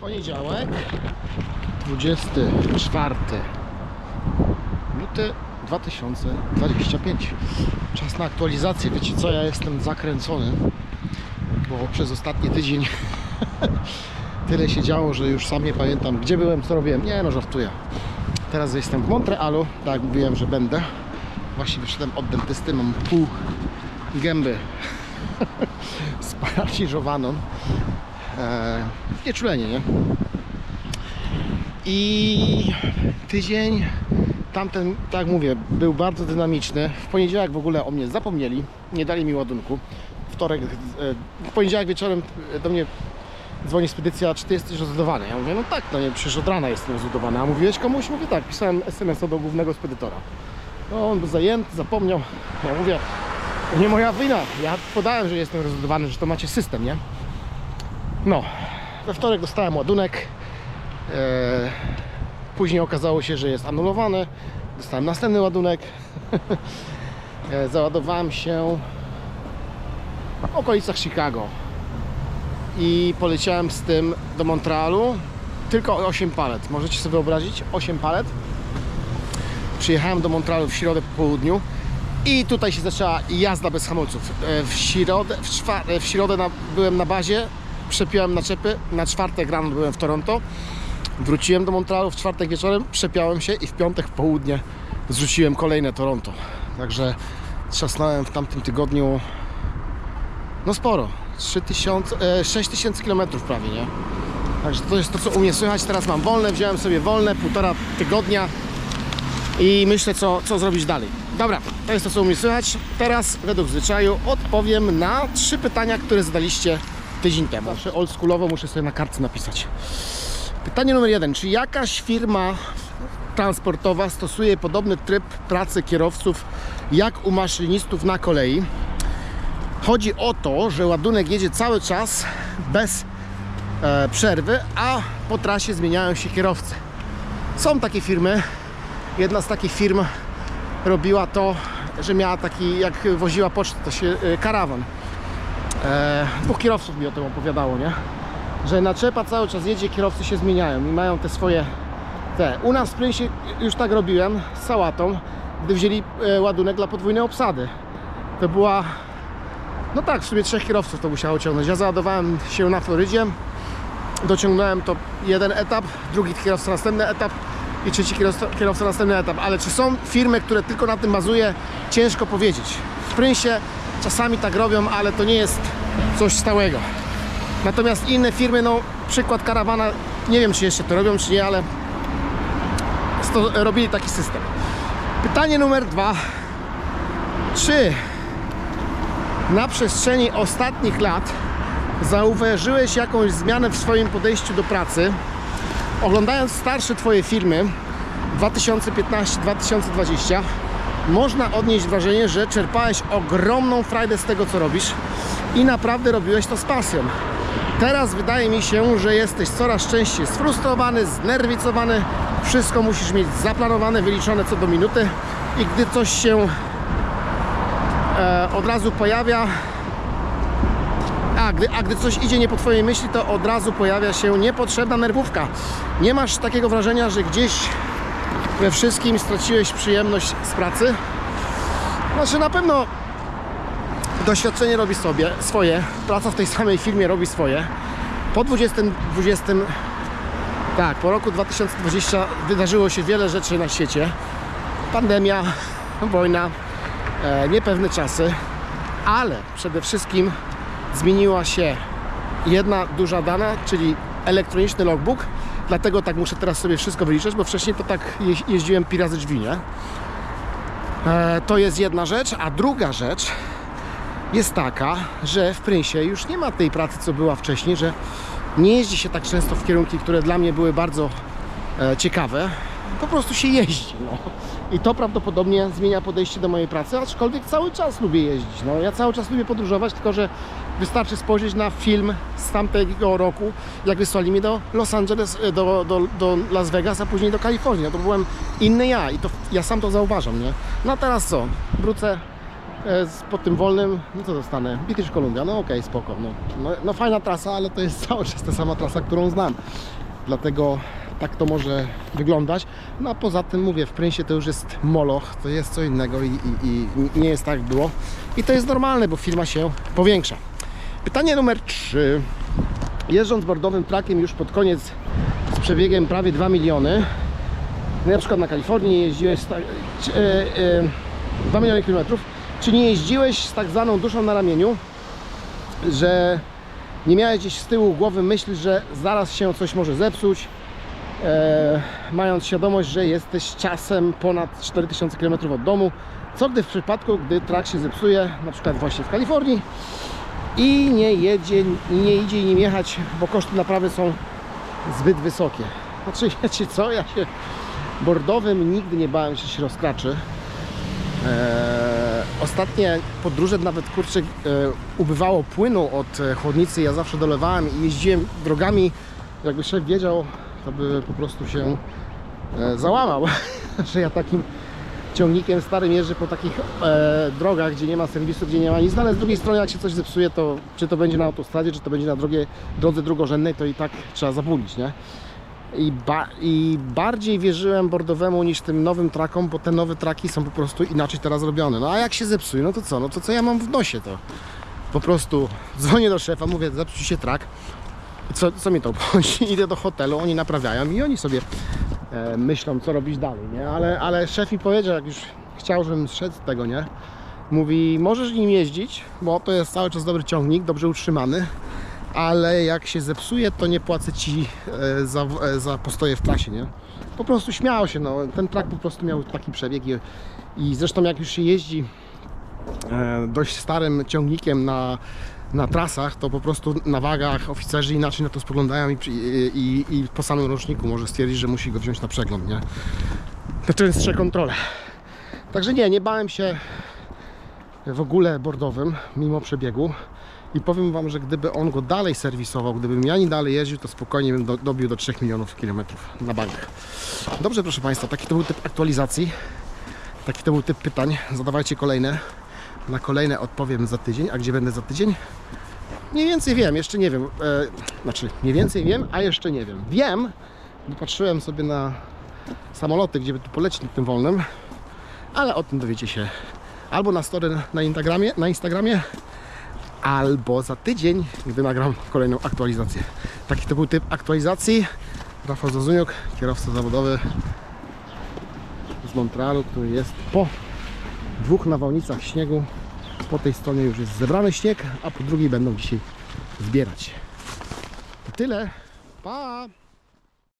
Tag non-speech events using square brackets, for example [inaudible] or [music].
Poniedziałek, 24 luty 2025. Czas na aktualizację. Wiecie co, ja jestem zakręcony, bo przez ostatni tydzień [laughs] tyle się działo, że już sam nie pamiętam gdzie byłem, co robiłem. Nie no, żartuję. Teraz jestem w Montrealu, tak jak mówiłem, że będę. Właśnie wyszedłem od dentysty, mam pół gęby [laughs] sparaliżowaną. Eee, nieczulenie, nie? I tydzień tamten, tak mówię, był bardzo dynamiczny. W poniedziałek w ogóle o mnie zapomnieli, nie dali mi ładunku. Wtorek, e, w poniedziałek wieczorem do mnie dzwoni spedycja, czy ty jesteś rozładowany? Ja mówię, no tak, no nie, przecież od rana jestem rozładowany. A mówiłeś komuś? Mówię tak, pisałem SMS-a do głównego spedytora. No on był zajęty, zapomniał. Ja mówię, nie moja wina. Ja podałem, że jestem rozładowany, że to macie system, nie? No, we wtorek dostałem ładunek. Eee, później okazało się, że jest anulowany. Dostałem następny ładunek. Eee, [laughs] załadowałem się w okolicach Chicago i poleciałem z tym do Montrealu. Tylko 8 palet. Możecie sobie wyobrazić? 8 palet. Przyjechałem do Montrealu w środę po południu i tutaj się zaczęła jazda bez hamulców. E, W środę, w e, w środę na, byłem na bazie, przepiąłem naczepy, na czwartek rano byłem w Toronto, wróciłem do Montrealu w czwartek wieczorem, przepiąłem się i w piątek w południe zrzuciłem kolejne Toronto. Także trzasnąłem w tamtym tygodniu no sporo, 3000, e, 6000 km prawie, nie? Także to jest to, co u mnie słychać. Teraz mam wolne, wziąłem sobie wolne, półtora tygodnia i myślę, co, co zrobić dalej. Dobra, to jest to, co u mnie słychać. Teraz, według zwyczaju, odpowiem na trzy pytania, które zadaliście tydzień temu. Zawsze oldschoolowo muszę sobie na kartce napisać. Pytanie numer jeden. Czy jakaś firma transportowa stosuje podobny tryb pracy kierowców jak u maszynistów na kolei? Chodzi o to, że ładunek jedzie cały czas bez e, przerwy, a po trasie zmieniają się kierowcy. Są takie firmy. Jedna z takich firm robiła to, że miała taki, jak woziła pocztę, to się e, karawan. E, dwóch kierowców mi o tym opowiadało, nie? Że naczepa cały czas jedzie, kierowcy się zmieniają i mają te swoje te. U nas w Prynsie już tak robiłem z sałatą, gdy wzięli e, ładunek dla podwójnej obsady. To była no tak, w sumie trzech kierowców to musiało ciągnąć. Ja załadowałem się na Florydzie, dociągnąłem to jeden etap, drugi kierowca następny etap i trzeci kierowca, kierowca następny etap. Ale czy są firmy, które tylko na tym bazuje? Ciężko powiedzieć. W Prynsie czasami tak robią, ale to nie jest coś stałego. Natomiast inne firmy, no przykład karawana, nie wiem czy jeszcze to robią, czy nie, ale robili taki system. Pytanie numer dwa. Czy na przestrzeni ostatnich lat zauważyłeś jakąś zmianę w swoim podejściu do pracy? Oglądając starsze Twoje filmy 2015-2020 można odnieść wrażenie, że czerpałeś ogromną frajdę z tego, co robisz i naprawdę robiłeś to z pasją. Teraz wydaje mi się, że jesteś coraz częściej sfrustrowany, znerwicowany, wszystko musisz mieć zaplanowane, wyliczone co do minuty i gdy coś się e, od razu pojawia. A gdy, a gdy coś idzie nie po Twojej myśli, to od razu pojawia się niepotrzebna nerwówka. Nie masz takiego wrażenia, że gdzieś we wszystkim straciłeś przyjemność z pracy? Znaczy na pewno doświadczenie robi sobie swoje, praca w tej samej firmie robi swoje. Po 2020, tak, po roku 2020 wydarzyło się wiele rzeczy na świecie. Pandemia, wojna, e, niepewne czasy, ale przede wszystkim zmieniła się jedna duża dana, czyli elektroniczny logbook. Dlatego tak muszę teraz sobie wszystko wyliczyć, bo wcześniej to tak jeź- jeździłem pi razy drzwi, nie? E, to jest jedna rzecz, a druga rzecz jest taka, że w Prynsie już nie ma tej pracy, co była wcześniej, że nie jeździ się tak często w kierunki, które dla mnie były bardzo e, ciekawe. Po prostu się jeździ. No. I to prawdopodobnie zmienia podejście do mojej pracy, aczkolwiek cały czas lubię jeździć. No, ja cały czas lubię podróżować, tylko że wystarczy spojrzeć na film z tamtego roku, jak wysłali mnie do Los Angeles, e, do, do, do Las Vegas, a później do Kalifornii. No to byłem inny ja i to ja sam to zauważam, nie? No a teraz co? Wrócę e, z, po tym wolnym, no co dostanę? British Columbia, no okej, spoko. No, no, no fajna trasa, ale to jest [laughs] cały czas ta sama trasa, którą znam. Dlatego tak to może wyglądać. No a poza tym mówię, w Prynsie to już jest moloch, to jest co innego i, i, i nie jest tak było. I to jest normalne, bo firma się powiększa. Pytanie numer 3. Jeżdżąc bordowym trakiem już pod koniec z przebiegiem prawie 2 miliony, na przykład na Kalifornii jeździłeś tak, e, e, 2 miliony kilometrów, czy nie jeździłeś z tak zwaną duszą na ramieniu, że nie miałeś gdzieś z tyłu głowy myśli, że zaraz się coś może zepsuć, e, mając świadomość, że jesteś czasem ponad 4000 km od domu, co gdy w przypadku, gdy trak się zepsuje, na przykład właśnie w Kalifornii i nie jedzie, nie idzie nim jechać, bo koszty naprawy są zbyt wysokie. Znaczy, wiecie [laughs] co, ja się bordowym nigdy nie bałem, że się rozkraczy. Eee, ostatnie podróże nawet kurczę e, ubywało płynu od e, chłodnicy. Ja zawsze dolewałem i jeździłem drogami. Jakby szef wiedział, to by po prostu się e, załamał, [laughs] że ja takim ciągnikiem starym jeżdżę po takich e, drogach, gdzie nie ma serwisu, gdzie nie ma nic. No, ale z drugiej strony, jak się coś zepsuje, to czy to będzie na autostradzie, czy to będzie na drogie, drodze drugorzędnej, to i tak trzeba zabulić, nie? I, ba- I bardziej wierzyłem bordowemu niż tym nowym trakom, bo te nowe traki są po prostu inaczej teraz robione. No a jak się zepsuje, no to co? No to co ja mam w nosie to? Po prostu dzwonię do szefa, mówię, zepsuł się trak. Co, co mi to obchodzi? [laughs] Idę do hotelu, oni naprawiają i oni sobie myślą, co robić dalej, nie? Ale, ale szef mi powiedział, jak już chciał, żebym zszedł z tego, nie? Mówi, możesz nim jeździć, bo to jest cały czas dobry ciągnik, dobrze utrzymany, ale jak się zepsuje, to nie płacę Ci e, za, e, za postoje w trasie, nie? Po prostu śmiało się, no. Ten trak po prostu miał taki przebieg i, i zresztą jak już się jeździ e, dość starym ciągnikiem na, na trasach, to po prostu na wagach oficerzy inaczej na to spoglądają i, i, i, po samym roczniku może stwierdzić, że musi go wziąć na przegląd, nie? To częstsze kontrole. Także nie, nie bałem się w ogóle bordowym, mimo przebiegu. I powiem Wam, że gdyby on go dalej serwisował, gdybym ja nim dalej jeździł, to spokojnie bym do, dobił do 3 milionów kilometrów na bank. Dobrze, proszę Państwa, taki to był typ aktualizacji. Taki to był typ pytań. Zadawajcie kolejne. Na kolejne odpowiem za tydzień. A gdzie będę za tydzień? Mniej więcej wiem, jeszcze nie wiem. E, znaczy, mniej więcej wiem, a jeszcze nie wiem. Wiem, bo patrzyłem sobie na samoloty, gdzie by tu polecieć tym wolnym, ale o tym dowiecie się albo na story na Instagramie, na Instagramie albo za tydzień, gdy nagram kolejną aktualizację. Taki to był typ aktualizacji. Rafał Zazuniuk, kierowca zawodowy z Montrealu, który jest po dwóch nawałnicach śniegu. Po tej stronie już jest zebrany śnieg, a po drugiej będą dzisiaj zbierać. To tyle. Pa!